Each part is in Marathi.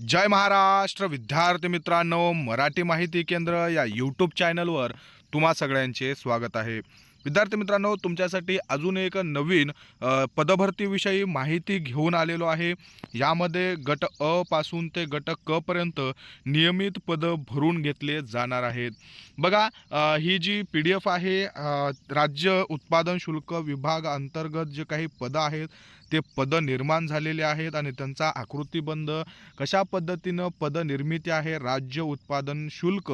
जय महाराष्ट्र विद्यार्थी मित्रांनो मराठी माहिती केंद्र या यूट्यूब चॅनलवर तुम्हा सगळ्यांचे स्वागत आहे. विद्यार्थी मित्रांनो तुमच्यासाठी अजून एक नवीन पदभरतीविषयी माहिती घेऊन आलेलो आहे. यामध्ये गट अ पासून ते गट क पर्यंत नियमित पदं भरून घेतले जाणार आहेत. बघा ही जी पी डी एफ आहे राज्य उत्पादन शुल्क विभाग अंतर्गत जे काही पदं आहेत ते पदं निर्माण झालेले आहेत आणि त्यांचा आकृतीबंध कशा पद्धतीनं पदनिर्मिती आहे राज्य उत्पादन शुल्क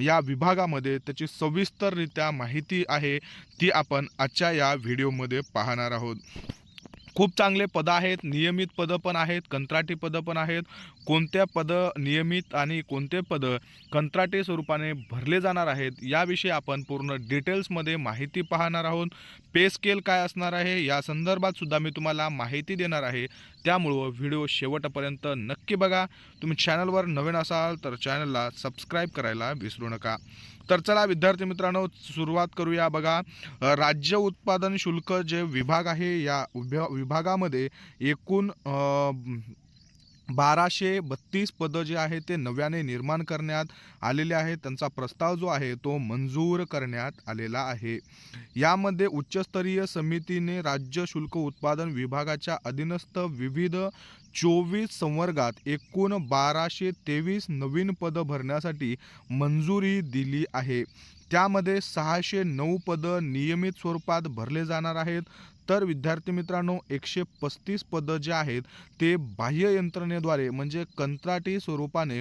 या विभागामध्ये त्याची सविस्तररित्या माहिती आहे ती आपण आजच्या या व्हिडिओमध्ये पाहणार आहोत. खूप चांगले पदं आहेत नियमित पदं पण आहेत कंत्राटी पदं पण आहेत. कोणत्या पदं नियमित आणि कोणते पदं कंत्राटी स्वरूपाने भरले जाणार आहेत याविषयी आपण पूर्ण डिटेल्समध्ये माहिती पाहणार आहोत. पे स्केल काय असणार आहे? या संदर्भात सुद्धा मी तुम्हाला माहिती देणार आहे. त्यामुळं व्हिडिओ शेवटपर्यंत नक्की बघा. तुम्ही चॅनलवर नवीन असाल तर चॅनलला सबस्क्राईब करायला विसरू नका. तर चला विद्यार्थी मित्रांनो सुरुवात करूया बघा. राज्य उत्पादन शुल्क जे विभाग आहे या उभ्या विभागामध्ये एकूण बाराशे बत्तीस पदं जे आहे ते नव्याने निर्माण करण्यात आलेले आहेत. त्यांचा प्रस्ताव जो आहे तो मंजूर करण्यात आलेला आहे. यामध्ये उच्चस्तरीय समितीने राज्य शुल्क उत्पादन विभागाच्या अधीनस्थ विविध चोवीस संवर्गात एकूण बाराशे तेवीस नवीन पदं भरण्यासाठी मंजुरी दिली आहे. त्यामध्ये सहाशे नऊ पदं नियमित स्वरूपात भरले जाणार आहेत. तर विद्यार्थी मित्रांनो एकशे पस्तीस पदं जे आहेत ते बाह्य यंत्रणेद्वारे म्हणजे कंत्राटी स्वरूपाने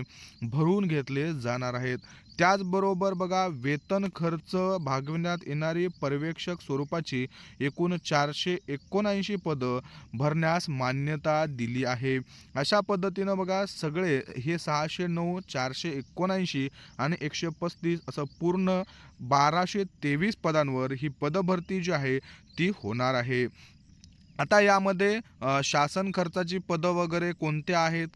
भरून घेतले जाणार आहेत. त्याचबरोबर बघा वेतन खर्च भागविण्यात येणारी पर्यवेक्षक स्वरूपाची एकूण चारशे एकोणऐंशी पदं भरण्यास मान्यता दिली आहे. अशा पद्धतीनं बघा सगळे हे सहाशे नऊ चारशे एकोणऐंशी आणि एकशे पस्तीस असं पूर्ण बाराशे तेवीस पदांवर ही पदभरती जी आहे ती होणार आहे. आता यामध्ये शासन खर्चाची पदं वगैरे कोणते आहेत?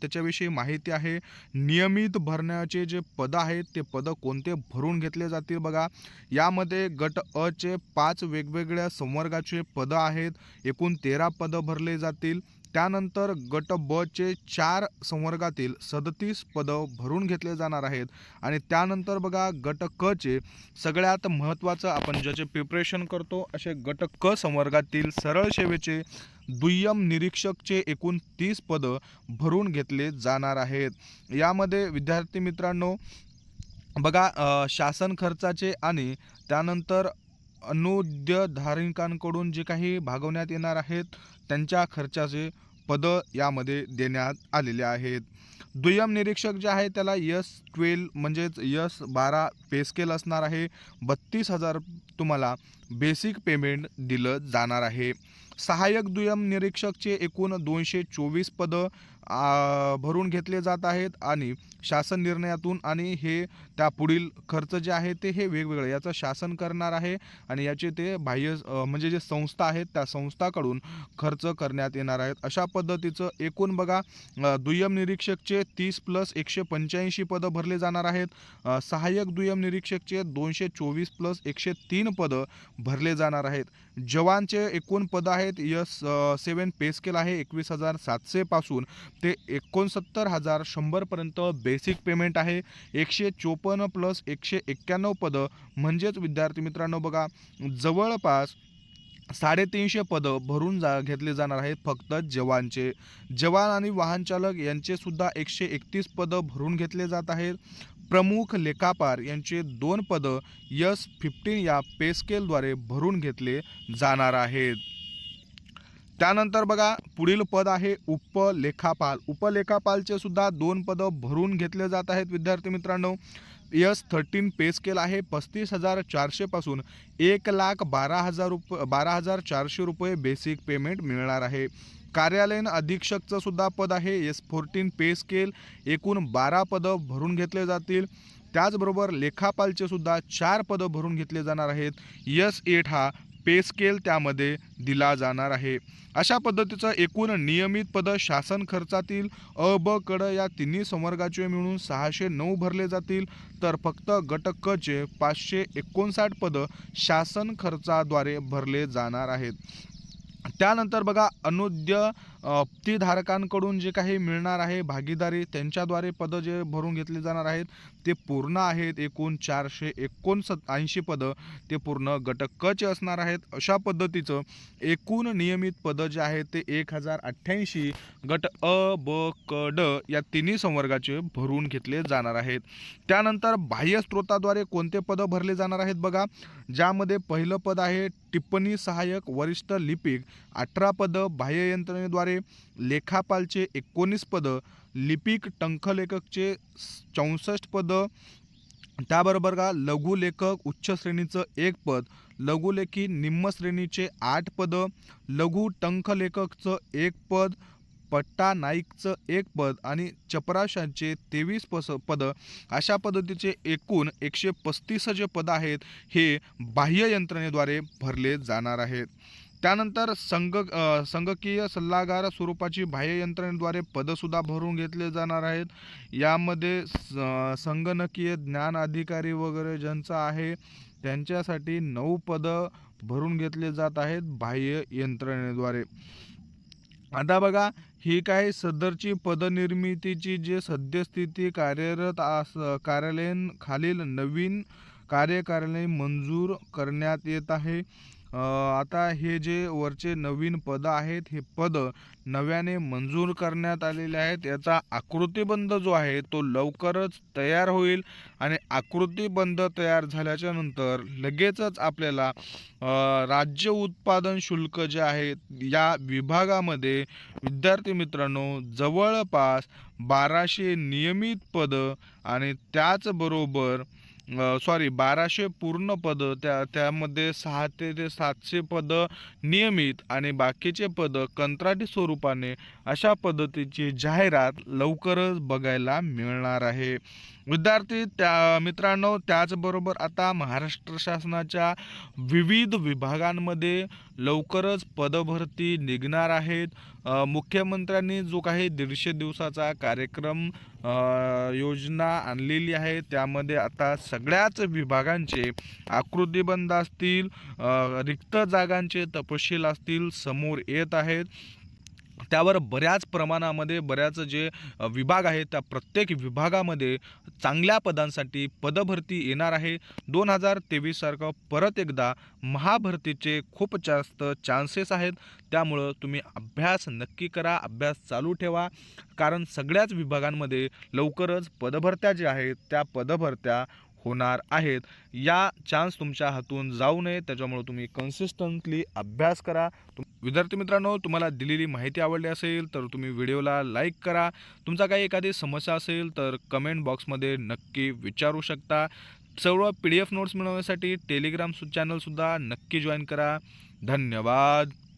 त्याच्याविषयी माहिती आहे. नियमित भरण्याचे जे पदं आहेत ते पदं कोणते भरून घेतले जातील बघा. यामध्ये गट अ चे पाच वेगवेगळ्या संवर्गाचे पदं आहेत. एकूण तेरा पदं भरले जातील. त्यानंतर गट ब चे चार संवर्गातील सदतीस पदं भरून घेतले जाणार आहेत. आणि त्यानंतर बघा गट क चे सगळ्यात महत्त्वाचं आपण ज्याचे प्रिपरेशन करतो असे गट क संवर्गातील सरळ सेवेचे दुय्यम निरीक्षकचे एकूण तीस पदं भरून घेतले जाणार आहेत. यामध्ये विद्यार्थी मित्रांनो बघा शासन खर्चाचे आणि त्यानंतर अनुद्यधारकांकडून जे काही भागवण्यात येणार आहेत त्यांच्या खर्चाचे पदं यामध्ये देण्यात आलेले आहेत. दुय्यम निरीक्षक जे आहे त्याला यस ट्वेल्व म्हणजेच यस बारा पेस्केल असणार आहे. बत्तीस हजार तुम्हाला बेसिक पेमेंट दिलं जाणार आहे. सहाय्यक दुय्यम निरीक्षकचे एकूण दोनशे चोवीस पदं भरून घेतले जात आहेत आणि शासन निर्णयातून आणि हे त्या पुढील खर्च जे आहे ते हे वेगवेगळे. याचं शासन करणार आहे आणि याचे ते बाह्य म्हणजे जे संस्था आहेत त्या संस्थाकडून खर्च करण्यात येणार आहेत. अशा पद्धतीचं एकूण बघा दुय्यम निरीक्षकचे तीस प्लस एकशे पंच्याऐंशी पदं भरले जाणार आहेत. सहाय्यक दुय्यम निरीक्षकचे दोनशे चोवीस प्लस एकशे तीन पदं भरले जाणार आहेत. जवानचे एकूण पदं आहेत यस सेवन पे स्केल आहे एकवीस हजार सातशेपासून ते एकोणसत्तर हजार शंभरपर्यंत बेसिक पेमेंट आहे. एकशे चोपन्न प्लस एकशे एक्क्याण्णव पदं. म्हणजेच विद्यार्थी मित्रांनो बघा जवळपास साडेतीनशे पदं भरून जा घेतले जाणार आहेत फक्त जवानचे. जवान आणि वाहन चालक एकशे एकतीस पदं भरून घेतले जात आहेत. प्रमुख लेखापार यांचे दोन पदं यस फिफ्टीन या पेस्केलद्वारे भरून घेतले जाणार आहेत. त्यानंतर बघा पुढील पद आहे उपलेखापाल. उपलेखापालचे सुद्धा दोन पदं भरून घेतले जात आहेत विद्यार्थी मित्रांनो. यस थर्टीन पे स्केल आहे पस्तीस हजार चारशेपासून एक लाख बारा हजार रुप बारा हजार चारशे रुपये बेसिक पेमेंट मिळणार आहे. कार्यालयीन अधीक्षकचं सुद्धा पद आहे एस फोर्टीन पे स्केल. एकूण बारा पदं भरून घेतले जातील. त्याचबरोबर लेखापालचे सुद्धा चार पदं भरून घेतले जाणार आहेत. यस एट हा पे स्केल त्यामध्ये दिला जाणार आहे. अशा पद्धतीचं एकूण नियमित पदं शासन खर्चातील अ ब कड या तिन्ही संवर्गाचे मिळून सहाशे नऊ भरले जातील. तर फक्त गट क चे पाचशे एकोणसाठ पदं शासन खर्चाद्वारे भरले जाणार आहेत. त्यानंतर बघा अनुद्य अ, ती धारकांकडून जे काही मिळणार आहे भागीदारी त्यांच्याद्वारे पदं जे भरून घेतली जाणार आहेत ते पूर्ण आहेत. एकूण चारशे एकोणसत् ऐंशी पदं ते पूर्ण गट कचे असणार आहेत. अशा पद्धतीचं एकूण नियमित पदं जे आहेत ते एक हजार अठ्ठ्याऐंशी गट अ ब क ड या तिन्ही संवर्गाचे भरून घेतले जाणार आहेत. त्यानंतर बाह्य स्रोताद्वारे कोणते पदं भरले जाणार आहेत बघा. ज्यामध्ये पहिलं पद आहे टिप्पणी सहाय्यक वरिष्ठ लिपिक. अठरा पदं बाह्य यंत्रणेद्वारे लेखापालचे एकोणीस पदं लिपिक टंखलेखकचे चौसष्ट पदं त्याबरोबर का लघुलेखक उच्च श्रेणीचं एक पद लघुलेखी निम्न श्रेणीचे आठ पदं लघु टंखलेखकचं एक पद पट्टा नाईकचं एक पद आणि चपराशांचे तेवीस पस पदं अशा पद्धतीचे एकूण एकशे पस्तीस जे पदं आहेत हे बाह्य यंत्रणेद्वारे भरले जाणार आहेत. त्यानंतर संघ संगकीय सल्लागार स्वरूपाची बाह्य यंत्रणेद्वारे पदंसुद्धा भरून घेतले जाणार आहेत. यामध्ये स- संगणकीय ज्ञान अधिकारी वगैरे ज्यांचं आहे त्यांच्यासाठी नऊ पदं भरून घेतले जात आहेत बाह्य यंत्रणेद्वारे. आता बघा ही काही सदरची पदनिर्मितीची जे सद्यस्थिती कार्यरत आस कार्यालयीन खालील नवीन कार्यकारिणी मंजूर करण्यात येत आहे. आता हे जे वरचे नवीन पदं आहेत हे पदं नव्याने मंजूर करण्यात आलेले आहेत. याचा आकृतीबंध जो आहे तो लवकरच तयार होईल आणि आकृतीबंध तयार झाल्याच्यानंतर लगेचच आपल्याला राज्य उत्पादन शुल्क जे आहे या विभागामध्ये विद्यार्थी मित्रांनो जवळपास बाराशे नियमित पदं आणि त्याचबरोबर सॉरी बाराशे पूर्ण पदं त्या त्यामध्ये सहा ते ते सातशे पदं नियमित आणि बाकीचे पदं कंत्राटी स्वरूपाने अशा पद्धतीची जाहिरात लवकरच बघायला मिळणार आहे. विद्यार्थी त्या मित्रांनो त्याचबरोबर आता महाराष्ट्र शासनाच्या विविध विभागांमध्ये लवकरच पदभरती निघणार आहेत. मुख्यमंत्र्यांनी जो काही दीडशे दिवसाचा कार्यक्रम योजना आणलेली आहे त्यामध्ये आता सगळ्याच विभागांचे आकृतीबंध असतील रिक्त जागांचे तपशील असतील समोर येत आहेत. त्यावर बऱ्याच प्रमाणामध्ये बऱ्याच जे विभाग आहेत त्या प्रत्येक विभागामध्ये चांगल्या पदांसाठी पदभरती येणार आहे. दोन हजार तेवीससारखं परत एकदा महाभरतीचे खूप जास्त चान्सेस आहेत. त्यामुळं तुम्ही अभ्यास नक्की करा अभ्यास चालू ठेवा. कारण सगळ्याच विभागांमध्ये लवकरच पदभरत्या ज्या आहेत त्या पदभरत्या होणार आहेत. या चान्स तुमच्या हातून जाऊ नये. त्याच्यामुळे तुम्ही कन्सिस्टंटली अभ्यास करा. तुम- विद्यार्थी मित्रांनो तुम्हाला दिलेली माहिती आवडली असेल तर तुम्ही व्हिडिओला लाईक करा. तुमचा काही एखादी समस्या असेल तर कमेंट बॉक्समध्ये नक्की विचारू शकता. सर्व पी डी एफ नोट्स मिळवण्यासाठी टेलिग्राम चॅनलसुद्धा नक्की जॉईन करा. धन्यवाद.